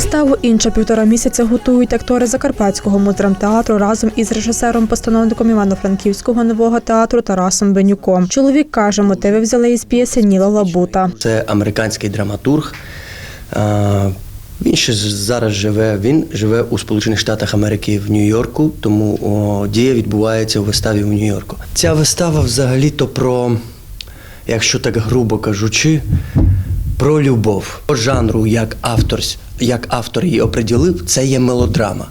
Виставу інша півтора місяця готують актори Закарпатського муздрамтеатру разом із режисером-постановником Івано-Франківського нового театру Тарасом Бенюком. Чоловік каже, мотиви взяли із п'єси Ніла Лабута. Це американський драматург. Він ще зараз живе. Він живе у Сполучених Штатах Америки в Нью-Йорку, тому о, дія відбувається у виставі в Нью-Йорку. Ця вистава взагалі-то про, якщо так грубо кажучи, про любов. По жанру, як автор, як автор її оприділив, це є мелодрама.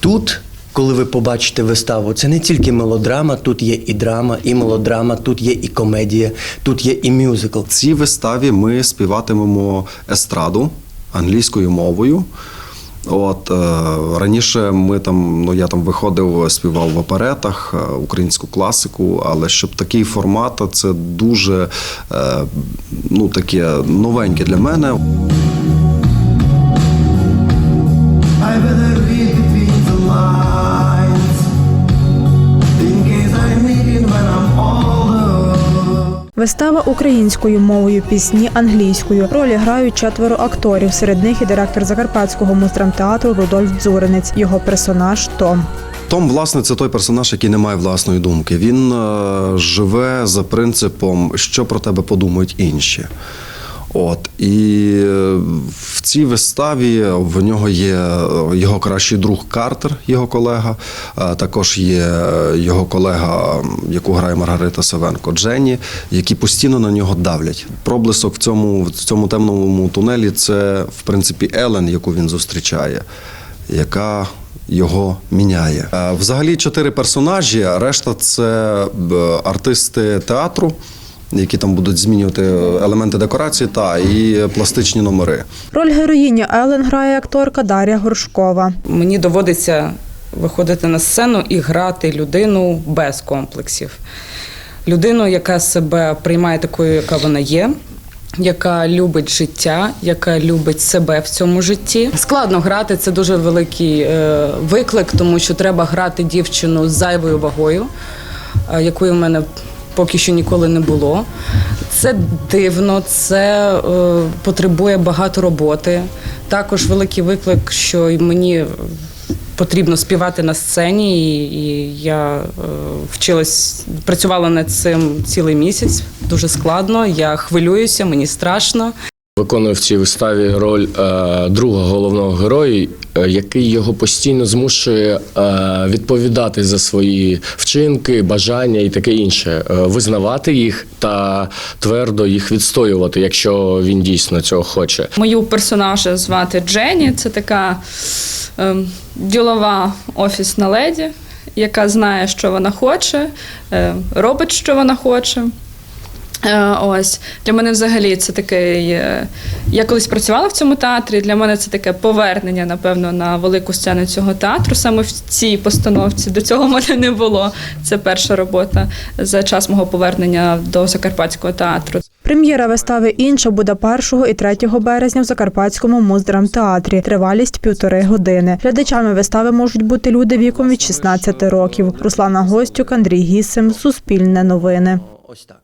Тут, коли ви побачите виставу, це не тільки мелодрама, тут є і драма, і мелодрама, тут є і комедія, тут є і мюзикл. В цій виставі ми співатимемо естраду англійською мовою. От е, раніше ми там, ну я там виходив, співав в оперетах е, українську класику, але щоб такий формат, це дуже е, ну таке новеньке для мене. Вистава українською мовою, пісні англійською. Ролі грають четверо акторів. Серед них і директор Закарпатського муздрамтеатру Рудольф Дзуринець. Його персонаж Том. Том, власне, це той персонаж, який не має власної думки. Він е, живе за принципом, що про тебе подумають інші. От і е, цій виставі в нього є його кращий друг Картер, його колега. Також є е, його колега, яку грає Маргарита Савенко, Дженні, які постійно на нього давлять. Проблисок в цьому в цьому темному тунелі це в принципі Елен, яку він зустрічає, яка його міняє. Е, Взагалі чотири персонажі, решта це артисти театру, які там будуть змінювати елементи декорації та і пластичні номери. Роль героїні Елен грає акторка Дар'я Горшкова. Мені доводиться виходити на сцену і грати людину без комплексів. Людину, яка себе приймає такою, яка вона є. Яка любить життя, яка любить себе в цьому житті. Складно грати, це дуже великий е, виклик, тому що треба грати дівчину з зайвою вагою, е, якої в мене поки що ніколи не було. Це дивно, це е, потребує багато роботи. Також великий виклик, що мені потрібно співати на сцені, і, і я е, вчилась, працювала над цим цілий місяць. Дуже складно. Я хвилююся, мені страшно. Виконує в цій виставі роль е, друга головного героя, е, який його постійно змушує е, відповідати за свої вчинки, бажання і таке інше, е, визнавати їх та твердо їх відстоювати, якщо він дійсно цього хоче. Мою персонажа звати Дженні. Це така ем, ділова офісна леді, яка знає, що вона хоче, е, робить, що вона хоче. Е, Ось для мене взагалі це такий. Я колись працювала в цьому театрі. Для мене це таке повернення, напевно, на велику сцену цього театру. Саме в цій постановці. До цього в мене не було. Це перша робота за час мого повернення до Закарпатського театру. Прем'єра вистави інша буде 1 і 3 березня в Закарпатському муздрамтеатрі. Тривалість півтори години. Глядачами вистави можуть бути люди віком від 16 років. Руслана Гостюк, Андрій Гісим, Суспільне новини. Ось так.